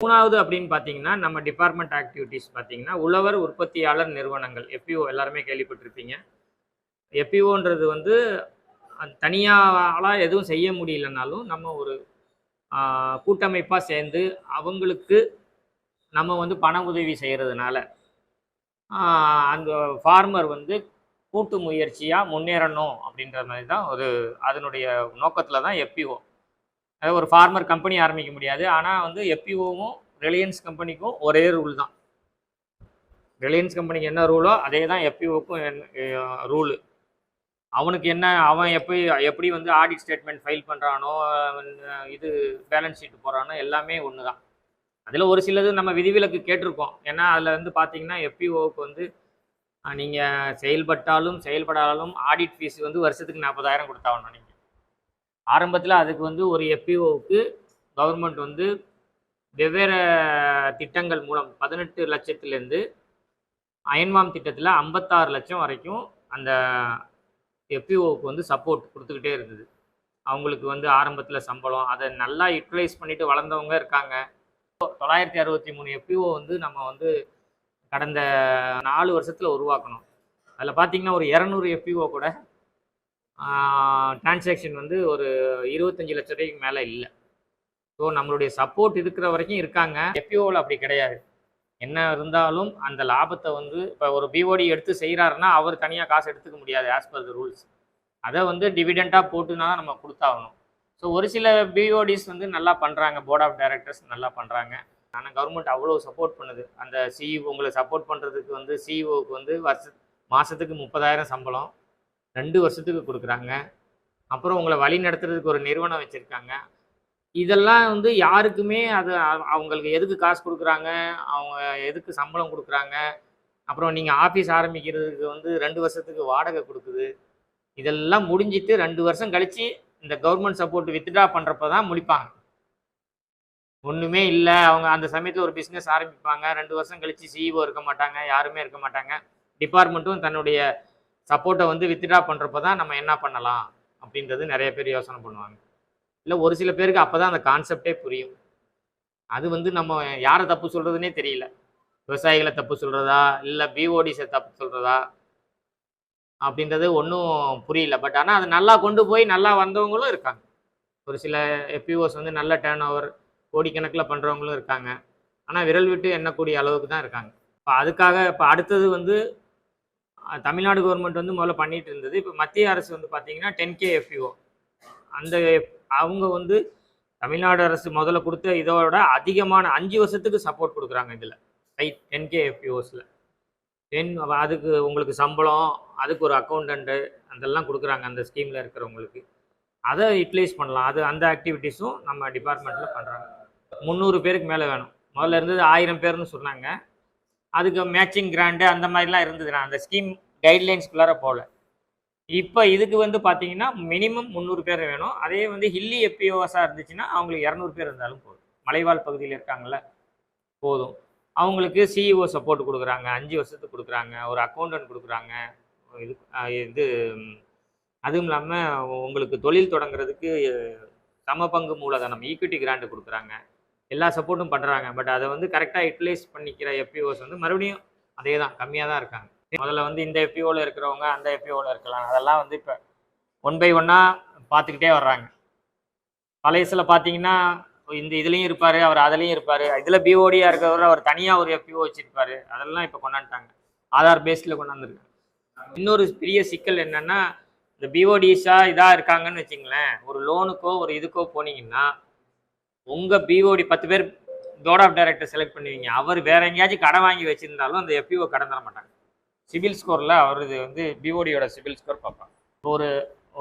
மூணாவது அப்படின்னு பார்த்தீங்கன்னா நம்ம டிபார்ட்மெண்ட் ஆக்டிவிட்டீஸ் பார்த்தீங்கன்னா உழவர் உற்பத்தியாளர் நிறுவனங்கள் எஃபிஓ எல்லாருமே கேள்விப்பட்டிருப்பீங்க. எஃபிஓன்றது வந்து தனியாலாம் எதுவும் செய்ய முடியலனாலும் நம்ம ஒரு கூட்டமைப்பாக சேர்ந்து அவங்களுக்கு நம்ம வந்து பண உதவி செய்கிறதுனால அந்த ஃபார்மர் வந்து கூட்டு முயற்சியாக முன்னேறணும் அப்படின்ற மாதிரி தான் ஒரு அதனுடைய நோக்கத்தில் தான் எஃபிஓ அதாவது ஒரு ஃபார்மர் கம்பெனி ஆரம்பிக்க முடியாது. ஆனால் வந்து எப்பிஓவும் ரிலையன்ஸ் கம்பெனிக்கும் ஒரே ரூல் தான். ரிலையன்ஸ் கம்பெனிக்கு என்ன ரூலோ அதே தான் எப்பிஓக்கும் ரூலு அவனுக்கு என்ன அவன் எப்படி எப்படி வந்து ஆடிட் ஸ்டேட்மெண்ட் ஃபைல் பண்ணுறானோ இது பேலன்ஸ் ஷீட் போடுறானோ எல்லாமே ஒன்று தான் அதில் ஒரு சிலது நம்ம விதிவிலக்கு கேட்டிருக்கோம். ஏன்னா அதில் வந்து பார்த்தீங்கன்னா எப்பிஓவுக்கு வந்து நீங்கள் செயல்பட்டாலும் செயல்படாலும் ஆடிட் ஃபீஸ் வந்து வருஷத்துக்கு நாற்பதாயிரம் கொடுத்தாகணும் நீங்கள் ஆரம்பத்தில் அதுக்கு வந்து ஒரு எஃபிஓவுக்கு கவர்மெண்ட் வந்து வெவ்வேறு திட்டங்கள் மூலம் பதினெட்டு லட்சத்துலேருந்து அயன்வாம் திட்டத்தில் ஐம்பத்தாறு லட்சம் வரைக்கும் அந்த எஃபிஓவுக்கு வந்து சப்போர்ட் கொடுத்துக்கிட்டே இருந்தது. அவங்களுக்கு வந்து ஆரம்பத்தில் சம்பளம் அதை நல்லா யூட்டிலைஸ் பண்ணிட்டு வளர்ந்தவங்க இருக்காங்க. தொள்ளாயிரத்தி அறுபத்தி மூணு எஃபிஓ வந்து நம்ம வந்து கடந்த நாலு வருஷத்தில் உருவாக்கணும். அதில் பார்த்தீங்கன்னா ஒரு இரநூறு எஃபிஓ கூட டிரான்சாக்ஷன் வந்து ஒரு இருபத்தஞ்சி லட்ச ரூபாய்க்கு மேலே இல்லை. ஸோ நம்மளுடைய சப்போர்ட் இருக்கிற வரைக்கும் இருக்காங்க. எஃபிஓவில் அப்படி கிடையாது. என்ன இருந்தாலும் அந்த லாபத்தை வந்து இப்போ ஒரு பிஓடி எடுத்து செய்கிறாருன்னா அவர் தனியாக காசு எடுத்துக்க முடியாது ஆஸ் பர் த ரூல்ஸ் அதை வந்து டிவிடெண்ட்டாக போட்டுனா தான் நம்ம கொடுத்தாகணும். ஸோ ஒரு சில பிஓடிஸ் வந்து நல்லா பண்ணுறாங்க போர்ட் ஆஃப் டைரக்டர்ஸ் நல்லா பண்ணுறாங்க ஆனால் கவர்மெண்ட் அவ்வளோ சப்போர்ட் பண்ணுது. அந்த சிஇஓ உங்களை சப்போர்ட் பண்ணுறதுக்கு வந்து சிஇஓக்கு வந்து வருஷ மாதத்துக்கு முப்பதாயிரம் சம்பளம். ரெண்டு வருஷத்துக்கு கொடுக்குறாங்க. அப்புறம் உங்களை வழி நடத்துறதுக்கு ஒரு நிறுவனம் வச்சுருக்காங்க. இதெல்லாம் வந்து யாருக்குமே அது அவங்களுக்கு எதுக்கு காசு கொடுக்குறாங்க? அவங்க எதுக்கு சம்பளம் கொடுக்குறாங்க? அப்புறம் நீங்கள் ஆஃபீஸ் ஆரம்பிக்கிறதுக்கு வந்து ரெண்டு வருஷத்துக்கு வாடகை கொடுக்குது. இதெல்லாம் முடிஞ்சிட்டு ரெண்டு வருஷம் கழித்து இந்த கவர்மெண்ட் சப்போர்ட் வித்ட்ரா பண்ணுறப்ப தான் முடிப்பாங்க ஒன்றுமே இல்லை. அவங்க அந்த சமயத்தில் ஒரு பிஸ்னஸ் ஆரம்பிப்பாங்க. ரெண்டு வருஷம் கழித்து சிஇஓ இருக்க மாட்டாங்க. யாருமே இருக்க மாட்டாங்க. டிபார்ட்மெண்ட்டும் தன்னுடைய சப்போர்ட்டை வந்து வித்ட்ரா பண்ணுறப்ப தான் நம்ம என்ன பண்ணலாம் அப்படின்றது நிறைய பேர் யோசனை பண்ணுவாங்க. இல்லை ஒரு சில பேருக்கு அப்போ தான் அந்த கான்செப்டே புரியும். அது வந்து நம்ம யாரை தப்பு சொல்கிறதுனே தெரியல. விவசாயிகளை தப்பு சொல்கிறதா இல்லை பிஓடிஸை தப்பு சொல்கிறதா அப்படின்றது ஒன்றும் புரியல. பட் ஆனால் அது நல்லா கொண்டு போய் நல்லா வந்தவங்களும் இருக்காங்க. ஒரு சில எப்பிஓஸ் வந்து நல்ல டேர்ன் ஓவர் கோடிக்கணக்கில் பண்ணுறவங்களும் இருக்காங்க. ஆனால் விரல் விட்டு எண்ணக்கூடிய அளவுக்கு தான் இருக்காங்க. இப்போ அதுக்காக இப்போ அடுத்தது வந்து தமிழ்நாடு கவர்மெண்ட் வந்து முதல்ல பண்ணிட்டு இருந்தது இப்போ மத்திய அரசு வந்து பார்த்தீங்கன்னா டென் கே எஃப்இஓ அந்த அவங்க வந்து தமிழ்நாடு அரசு முதல்ல கொடுத்த இதோட அதிகமான அஞ்சு வருஷத்துக்கு சப்போர்ட் கொடுக்குறாங்க இதில். ஐ டென் கே எஃப்இஓஸில் டென் அதுக்கு உங்களுக்கு சம்பளம் அதுக்கு ஒரு அக்கௌண்டண்ட்டு அதெல்லாம் கொடுக்குறாங்க அந்த ஸ்கீமில் இருக்கிறவங்களுக்கு. அதை யூட்டிலைஸ் பண்ணலாம். அது அந்த ஆக்டிவிட்டீஸும் நம்ம டிபார்ட்மெண்ட்டில் பண்ணுறாங்க முந்நூறு பேருக்கு மேலே வேணும். முதல்ல இருந்தது ஆயிரம் பேர்னு சொன்னாங்க. அதுக்கு மேட்சிங் கிராண்டு அந்த மாதிரிலாம் இருந்தது. நான் அந்த ஸ்கீம் கைட்லைன்ஸ்குள்ளார போகல. இப்போ இதுக்கு வந்து பார்த்தீங்கன்னா மினிமம் முந்நூறு பேர் வேணும். அதே வந்து ஹில்லி எப்பிஓஸாக இருந்துச்சுன்னா அவங்களுக்கு இரநூறு பேர் இருந்தாலும் போதும். மலைவாழ் பகுதியில் இருக்காங்கல்ல போதும். அவங்களுக்கு சிஇஓ சப்போர்ட் கொடுக்குறாங்க. அஞ்சு வருஷத்துக்கு கொடுக்குறாங்க. ஒரு அக்கௌண்டன்ட் கொடுக்குறாங்க. இது இது அதுவும் இல்லாமல் உங்களுக்கு தொழில் தொடங்குறதுக்கு சம பங்கு மூலதனம் ஈக்விட்டி கிராண்டு கொடுக்குறாங்க. எல்லா சப்போர்ட்டும் பண்ணுறாங்க பட் அதை வந்து கரெக்டாக யூட்டிலைஸ் பண்ணிக்கிற எஃபிஓஸ் வந்து மறுபடியும் அதே தான் கம்மியாக தான் இருக்காங்க. முதல்ல வந்து இந்த எஃபிஓவில் இருக்கிறவங்க அந்த எஃபிஓவில் இருக்கலாம். அதெல்லாம் வந்து இப்போ ஒன் பை ஒன்னாக பார்த்துக்கிட்டே வர்றாங்க. பழையசில் பார்த்தீங்கன்னா இந்த இதுலேயும் இருப்பார் அவர் அதுலேயும் இருப்பார். இதில் பிஓடியாக இருக்கிறவர் அவர் தனியாக ஒரு எஃபிஓ வச்சுருப்பார். அதெல்லாம் இப்போ கொண்டாந்துட்டாங்க. ஆதார் பேஸில் கொண்டாந்துருக்காங்க. இன்னொரு பெரிய சிக்கல் என்னென்னா இந்த பிஓடிஸாக இதாக இருக்காங்கன்னு வச்சிங்களேன். ஒரு லோனுக்கோ ஒரு இதுக்கோ போனீங்கன்னா உங்கள் பிஓடி பத்து பேர் போர்ட் ஆஃப் டைரக்டர் செலக்ட் பண்ணுவீங்க. அவர் வேற எங்கேயாச்சும் கடன் வாங்கி வச்சுருந்தாலும் அந்த எஃபிஓ கடன் தர மாட்டாங்க. சிபில் ஸ்கோரில் அவரது வந்து பிஓடியோட சிபில் ஸ்கோர் பார்ப்பாங்க. ஒரு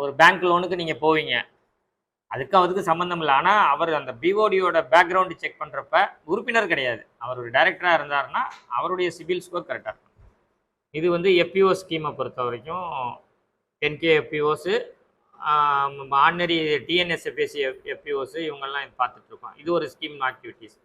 ஒரு பேங்க் லோனுக்கு நீங்கள் போவீங்க. அதுக்கு அதுக்கு சம்மந்தம் இல்லை. ஆனால் அவர் அந்த பிஓடியோட பேக்ரவுண்டு செக் பண்ணுறப்ப உறுப்பினர் கிடையாது. அவர் ஒரு டைரக்டராக இருந்தாருன்னா அவருடைய சிபில் ஸ்கோர் கரெக்டாக இருக்கும். இது வந்து எஃபிஓ ஸ்கீமை பொறுத்த வரைக்கும் ten K FPOs ordinary TNSFSC FPOs இவங்கெல்லாம் பார்த்துட்ருக்கோம் இது ஒரு ஸ்கீம் ஆக்டிவிட்டீஸ்